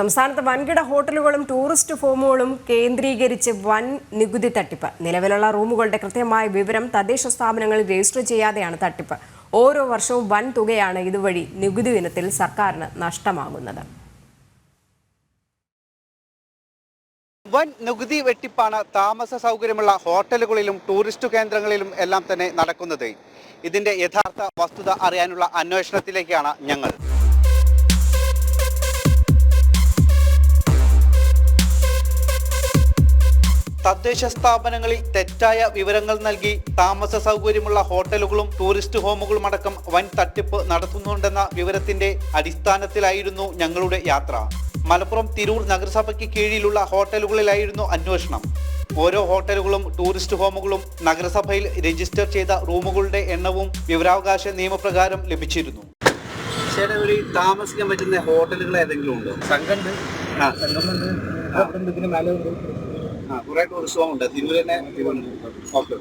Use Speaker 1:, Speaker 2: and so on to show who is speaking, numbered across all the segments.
Speaker 1: സംസ്ഥാനത്ത് വൻകിട ഹോട്ടലുകളും ടൂറിസ്റ്റ് ഫോമുകളും കേന്ദ്രീകരിച്ച് വൻ നികുതി തട്ടിപ്പ്. നിലവിലുള്ള റൂമുകളുടെ കൃത്യമായ വിവരം തദ്ദേശ സ്ഥാപനങ്ങളിൽ രജിസ്റ്റർ ചെയ്യാതെയാണ് തട്ടിപ്പ്. ഓരോ വർഷവും വൻ തുകയാണ് ഇതുവഴി നികുതി ഇനത്തിൽ സർക്കാരിന് നഷ്ടമാകുന്നത്.
Speaker 2: വൻ നികുതി വെട്ടിപ്പാണ് താമസ സൗകര്യമുള്ള ഹോട്ടലുകളിലും ടൂറിസ്റ്റ് കേന്ദ്രങ്ങളിലും എല്ലാം തന്നെ നടക്കുന്നത്. ഇതിന്റെ യഥാർത്ഥ വസ്തുത അറിയാനുള്ള അന്വേഷണത്തിലേക്കാണ് ഞങ്ങൾ. തദ്ദേശ സ്ഥാപനങ്ങളിൽ തെറ്റായ വിവരങ്ങൾ നൽകി താമസ സൗകര്യമുള്ള ഹോട്ടലുകളും ടൂറിസ്റ്റ് ഹോമുകളും അടക്കം വൻ തട്ടിപ്പ് നടത്തുന്നുണ്ടെന്ന വിവരത്തിന്റെ അടിസ്ഥാനത്തിലായിരുന്നു ഞങ്ങളുടെ യാത്ര. മലപ്പുറം തിരൂർ നഗരസഭയ്ക്ക് കീഴിലുള്ള ഹോട്ടലുകളിലായിരുന്നു അന്വേഷണം. ഓരോ ഹോട്ടലുകളും ടൂറിസ്റ്റ് ഹോമുകളും നഗരസഭയിൽ രജിസ്റ്റർ ചെയ്ത റൂമുകളുടെ എണ്ണവും വിവരാവകാശ നിയമപ്രകാരം ലഭിച്ചിരുന്നു. ഒരു താമസിക്കാൻ പറ്റുന്ന ഹോട്ടലുകൾ ഏതെങ്കിലും ഉണ്ടോ?
Speaker 3: സംഘമുണ്ട്.
Speaker 2: ആ.
Speaker 3: സംഘമുണ്ട്.
Speaker 2: കുറെ ടൂറിസ്റ്റ് ഹോം ഉണ്ട് തന്നെ ഓക്കെ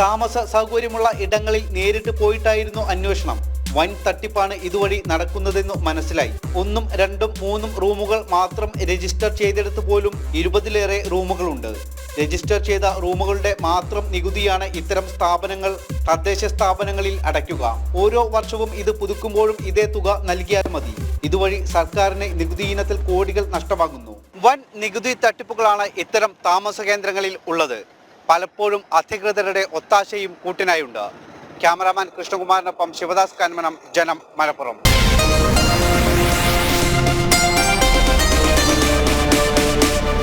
Speaker 2: താമസ സൗകര്യമുള്ള ഇടങ്ങളിൽ നേരിട്ട് പോയിട്ടായിരുന്നു അന്വേഷണം. വൻ തട്ടിപ്പാണ് ഇതുവഴി നടക്കുന്നതെന്ന് മനസ്സിലായി. ഒന്നും രണ്ടും മൂന്നും റൂമുകൾ മാത്രം രജിസ്റ്റർ ചെയ്തെടുത്ത് പോലും ഇരുപതിലേറെ റൂമുകളുണ്ട്. രജിസ്റ്റർ ചെയ്ത റൂമുകളുടെ മാത്രം നികുതിയാണ് ഇത്തരം സ്ഥാപനങ്ങൾ തദ്ദേശ സ്ഥാപനങ്ങളിൽ അടയ്ക്കുക. ഓരോ വർഷവും ഇത് പുതുക്കുമ്പോഴും ഇതേ തുക നൽകിയാൽ മതി. ഇതുവഴി സർക്കാരിന് നികുതി ഇനത്തിൽ കോടികൾ നഷ്ടമാകുന്നു. വൻ നികുതി തട്ടിപ്പുകളാണ് ഇത്തരം താമസ കേന്ദ്രങ്ങളിൽ ഉള്ളത്. പലപ്പോഴും അധികൃതരുടെ ഒത്താശയും കൂട്ടിനായുണ്ട്. ക്യാമറാമാൻ കൃഷ്ണകുമാറിനൊപ്പം ശിവദാസ് കന്മനം ജനം മലപ്പുറം.